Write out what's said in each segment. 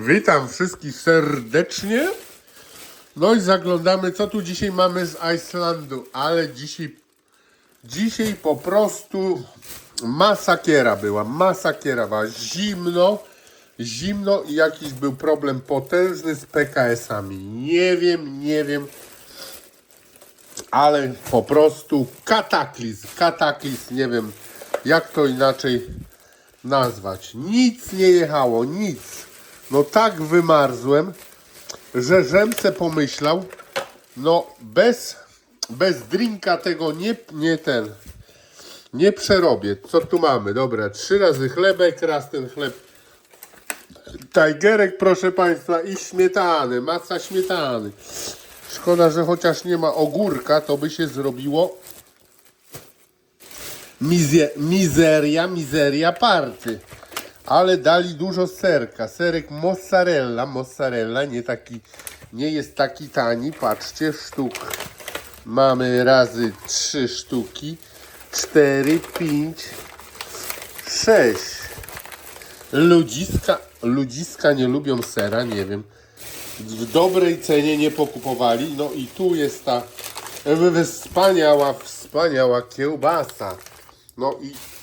Witam wszystkich serdecznie. No i zaglądamy, co tu dzisiaj mamy z Islandu. Ale dzisiaj, dzisiaj po prostu masakiera była. Masakiera była. Zimno, zimno i jakiś był problem potężny z PKS-ami. Nie wiem, nie wiem. Ale po prostu kataklizm, kataklizm, nie wiem jak to inaczej nazwać. Nic nie jechało, nic. No tak wymarzłem, że Rzemce pomyślał, no bez, bez drinka tego nie, nie ten, nie przerobię. Co tu mamy? Dobra, trzy razy chlebek, raz ten chleb. Tajgerek, proszę Państwa, i śmietany, masa śmietany. Szkoda, że chociaż nie ma ogórka, to by się zrobiło mizie, mizeria, mizeria party. Ale dali dużo serka. Serek mozzarella, mozzarella, nie taki, nie jest taki tani. Patrzcie, sztuk. Mamy razy trzy sztuki. Cztery, pięć, sześć. Ludziska, ludziska nie lubią sera, nie wiem. W dobrej cenie nie pokupowali. No i tu jest ta wspaniała, wspaniała kiełbasa. No i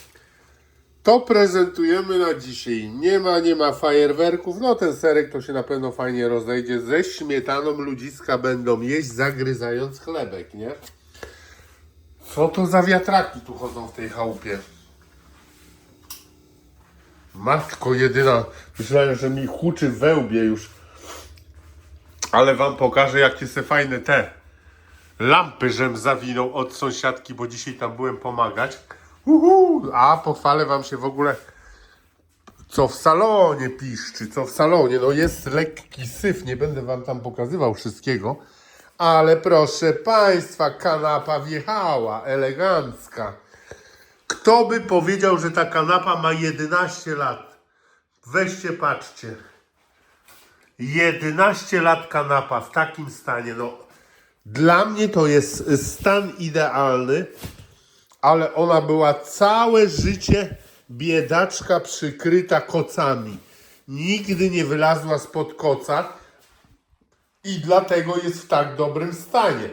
to prezentujemy na dzisiaj. Nie ma, nie ma fajerwerków. No ten serek to się na pewno fajnie rozejdzie. Ze śmietaną ludziska będą jeść, zagryzając chlebek, nie? Co to za wiatraki tu chodzą w tej chałupie? Matko jedyna. Myślałem, że mi huczy wełbie już. Ale wam pokażę, jakie se fajne te lampy, żem zawinął od sąsiadki, bo dzisiaj tam byłem pomagać. Uhu, a pochwalę wam się w ogóle, co w salonie piszczy, co w salonie. No jest lekki syf, nie będę wam tam pokazywał wszystkiego. Ale proszę państwa, kanapa wjechała, elegancka. Kto by powiedział, że ta kanapa ma 11 lat? Weźcie, patrzcie. 11 lat kanapa w takim stanie. No, dla mnie to jest stan idealny, ale ona była całe życie biedaczka przykryta kocami. Nigdy nie wylazła spod koca i dlatego jest w tak dobrym stanie.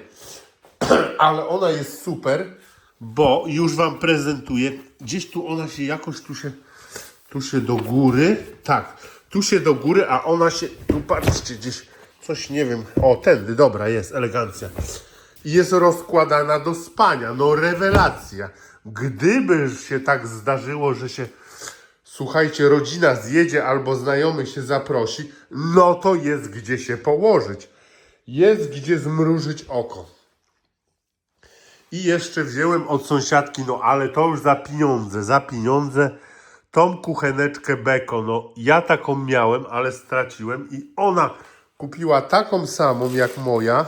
ale ona jest super, bo już wam prezentuję. Gdzieś tu ona się jakoś tu się tu się do góry, tak, tu się do góry, a ona się, tu patrzcie, gdzieś coś, nie wiem, o, tędy, dobra, jest, elegancja. Jest rozkładana do spania, no rewelacja. Gdyby się tak zdarzyło, że się, słuchajcie, rodzina zjedzie albo znajomy się zaprosi, no to jest gdzie się położyć. Jest gdzie zmrużyć oko. I jeszcze wziąłem od sąsiadki, no ale to już za pieniądze, za pieniądze, tą kucheneczkę Beko. No ja taką miałem, ale straciłem i ona kupiła taką samą jak moja.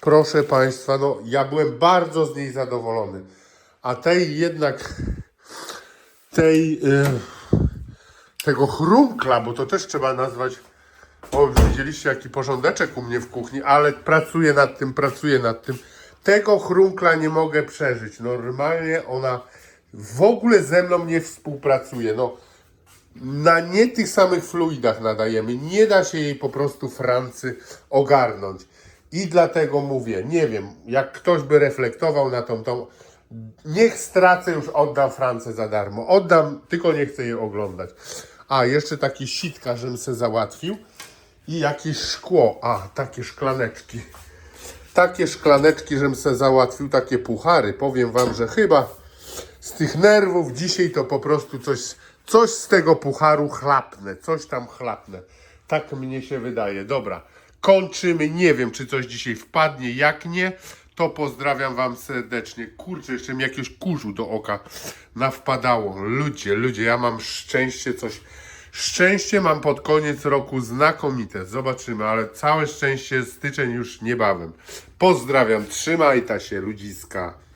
Proszę Państwa, no ja byłem bardzo z niej zadowolony. A tej jednak, tej, y, tego chrunkla, bo to też trzeba nazwać, o widzieliście jaki porządeczek u mnie w kuchni, ale pracuję nad tym, pracuję nad tym. Tego chrunkla nie mogę przeżyć. Normalnie ona w ogóle ze mną nie współpracuje. No, na nie tych samych fluidach nadajemy. Nie da się jej po prostu Francy ogarnąć. I dlatego mówię, nie wiem, jak ktoś by reflektował na tą, tą niech stracę, już oddam Francę za darmo. Oddam, tylko nie chcę jej oglądać. A, jeszcze takie sitka, żebym se załatwił. I jakieś szkło. A, takie szklaneczki. Takie szklaneczki, żebym se załatwił, takie puchary. Powiem wam, że chyba z tych nerwów dzisiaj to po prostu coś, coś z tego pucharu chlapnę, coś tam chlapnę. Tak mnie się wydaje. Dobra, kończymy. Nie wiem, czy coś dzisiaj wpadnie. Jak nie, to pozdrawiam wam serdecznie. Kurczę, jeszcze mi jakiegoś kurzu do oka nawpadało. Ludzie, ludzie, ja mam szczęście, coś. Szczęście mam pod koniec roku znakomite. Zobaczymy, ale całe szczęście styczeń już niebawem. Pozdrawiam, trzymaj ta się, ludziska.